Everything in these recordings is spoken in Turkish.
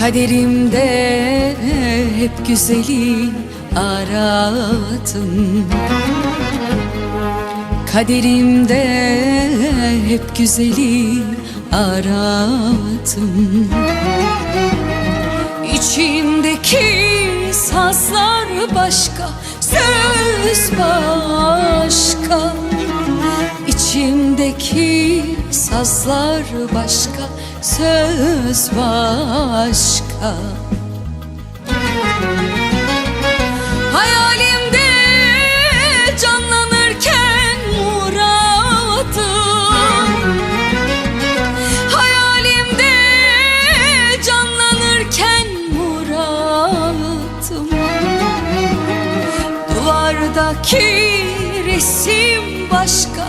Kaderimde hep güzeli aradım Kaderimde hep güzeli aradım İçimdeki sazlar başka, söz başka İçimdeki sazlar başka, söz başka. Hayalimde canlanırken muradım Hayalimde canlanırken muradım Duvardaki resim başka,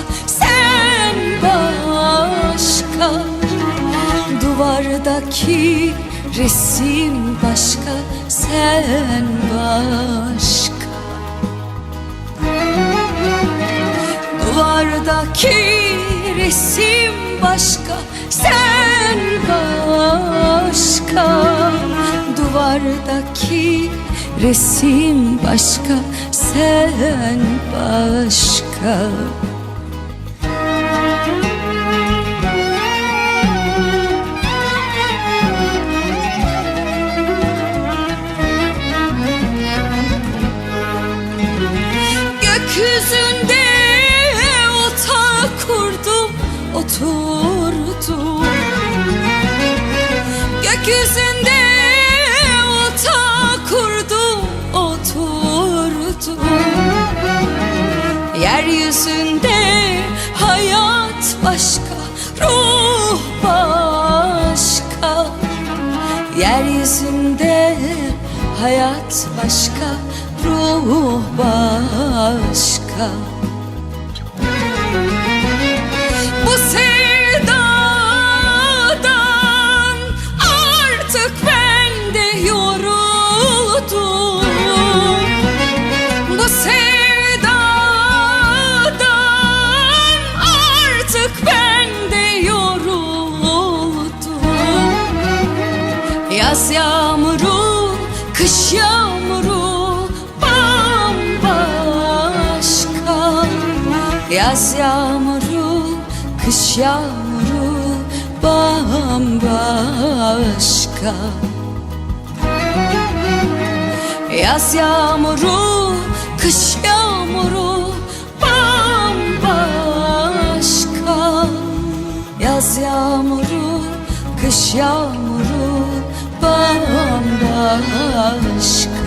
Duvardaki resim başka, sen başka. Duvardaki resim başka, sen başka. Duvardaki resim başka, sen başka oturdum Gökyüzünde ota kurdum, oturdum Yeryüzünde hayat başka, ruh başka. Yeryüzünde hayat başka, ruh başka yağmuru, kış yağmuru bambaşka. Yaz yağmuru, kış yağmuru bambaşka. Yaz yağmuru, kış yağmuru bambaşka. Yaz yağmuru, kış yağmuru bambaşka aşk.